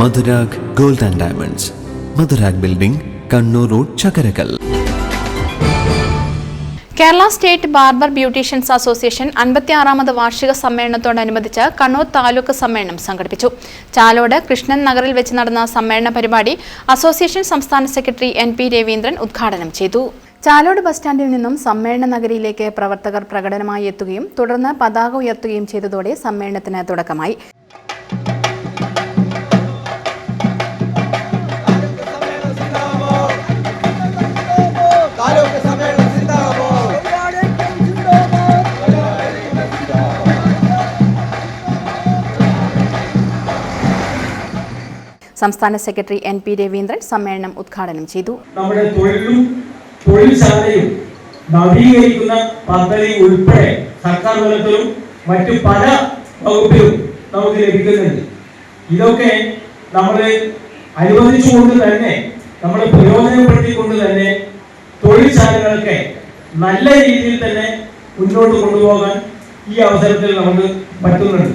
Madhurag gold and diamonds. Madhurag building Kannur road Chakkarakal. Kerala state barber beauticians association അൻപത്തിയാറാമത് വാർഷിക സമ്മേളനത്തോടനുബന്ധിച്ച് കണ്ണൂർ താലൂക്ക് സമ്മേളനം സംഘടിപ്പിച്ചു. ചാലോട് കൃഷ്ണൻ നഗറിൽ വെച്ച് നടന്ന സമ്മേളന പരിപാടി അസോസിയേഷൻ സംസ്ഥാന സെക്രട്ടറി എൻ പി രവീന്ദ്രൻ ഉദ്ഘാടനം ചെയ്തു. ചാലോട് ബസ് സ്റ്റാൻഡിൽ നിന്നും സമ്മേളന നഗരിയിലേക്ക് പ്രവർത്തകർ പ്രകടനമായി എത്തുകയും തുടർന്ന് പതാക ഉയർത്തുകയും ചെയ്തതോടെ സമ്മേളനത്തിന് തുടക്കമായി. സംസ്ഥാന സെക്രട്ടറി എൻ പി രവീന്ദ്രൻ സമ്മേളനം ഉദ്ഘാടനം ചെയ്തു. നമ്മുടെ തൊഴിലും തൊഴിൽശാലയും നവീകരിക്കുന്ന പദ്ധതി ഉൾപ്പെടെ സർക്കാർ തലത്തിലും മറ്റു പല വകുപ്പിലും നമുക്ക് ലഭിക്കുന്നുണ്ട്. ഇതൊക്കെ നമ്മൾ അനുവദിച്ചുകൊണ്ട് തന്നെ നമ്മൾ പ്രയോജനപ്പെടുത്തിക്കൊണ്ട് തന്നെ തൊഴിൽശാലകളൊക്കെ നല്ല രീതിയിൽ തന്നെ മുന്നോട്ട് കൊണ്ടുപോകാൻ ഈ അവസരത്തിൽ നമുക്ക് പറ്റുന്നുണ്ട്.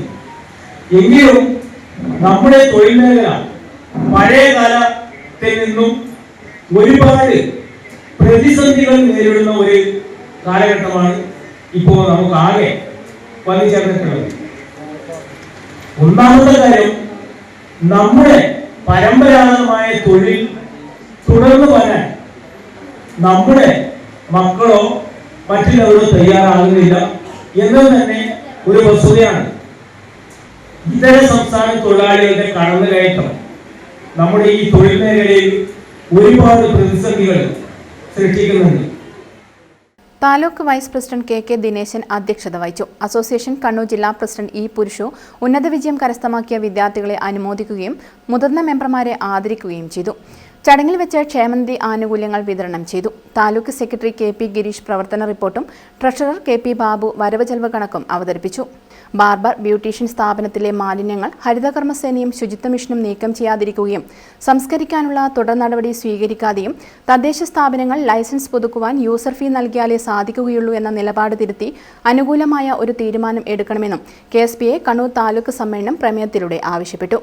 എങ്കിലും നമ്മുടെ തൊഴിൽ മേഖല പഴയ കാലത്തിൽ നിന്നും ഒരുപാട് പ്രതിസന്ധികൾ നേരിടുന്ന ഒരു കാലഘട്ടമാണ് ഇപ്പോൾ നമുക്ക് ആകെ വന്നു ചേർന്നിട്ടുള്ളത് ഒന്നാമത്തെ കാര്യം നമ്മുടെ പരമ്പരാഗതമായ തൊഴിൽ തുടർന്നു വരാൻ നമ്മുടെ മക്കളോ മറ്റുള്ളവരോ തയ്യാറാകുന്നില്ല എന്നത് തന്നെ ഒരു വസ്തുതയാണ്. ഇതര സംസ്ഥാന തൊഴിലാളികളുടെ കടന്നുകയറ്റം. നമ്മുടെ ഈ തൊഴിൽ മേഖലയിൽ ഒരുപാട് പ്രതിസന്ധികൾ സൃഷ്ടിക്കുന്നുണ്ട്. Taluk vice president K K Dineshan അധ്യക്ഷത വഹിച്ചു. അസോസിയേഷൻ കണ്ണൂർ ജില്ലാ പ്രസിഡന്റ് ഇ പുരുഷു ഉന്നത വിജയം കരസ്ഥമാക്കിയ വിദ്യാർത്ഥികളെ അനുമോദിക്കുകയും മുതിർന്ന മെമ്പർമാരെ ആദരിക്കുകയും ചെയ്തു. ചടങ്ങിൽ വെച്ച് ക്ഷേമനിധി ആനുകൂല്യങ്ങൾ വിതരണം ചെയ്തു. Taluk secretary K P Gireesh പ്രവർത്തന റിപ്പോർട്ടും ട്രഷറർ കെ പി ബാബു വരവ് ചെലവ് കണക്കും അവതരിപ്പിച്ചു. ബാർബർ ബ്യൂട്ടീഷ്യൻ സ്ഥാപനത്തിലെ മാലിന്യങ്ങൾ ഹരിതകർമ്മസേനയും ശുചിത്വ മിഷനും നീക്കം ചെയ്യാതിരിക്കുകയും സംസ്കരിക്കാനുള്ള തുടർ നടപടി സ്വീകരിക്കാതെയും തദ്ദേശ സ്ഥാപനങ്ങൾ ലൈസൻസ് പുതുക്കുവാൻ യൂസർ ഫീ നൽകിയാലേ സാധിക്കുകയുള്ളൂ എന്ന നിലപാട് തിരുത്തി അനുകൂലമായ ഒരു തീരുമാനം എടുക്കണമെന്നും കെ എസ് കണ്ണൂർ താലൂക്ക് സമ്മേളനം പ്രമേയത്തിലൂടെ ആവശ്യപ്പെട്ടു.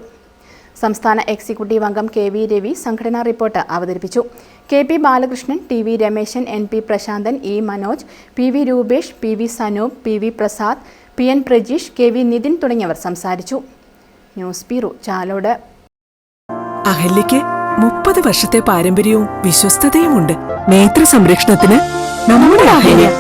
സംസ്ഥാന എക്സിക്യൂട്ടീവ് അംഗം കെ വി രവി സംഘടനാ റിപ്പോർട്ട് അവതരിപ്പിച്ചു. K P Balakrishnan T V Rameshan N P Prasanthan E Manoj P V Roopesh P V Sanoop P V Prasad P N Prajeesh K V Nithin തുടങ്ങിയവർ സംസാരിച്ചു. News bureau Chalode. അഹല്യയ്ക്ക് മുപ്പത് വർഷത്തെ പാരമ്പര്യവും വിശ്വസ്തതയുമുണ്ട്. നേത്ര സംരക്ഷണത്തിന് നമ്മുടെ അഹല്യ.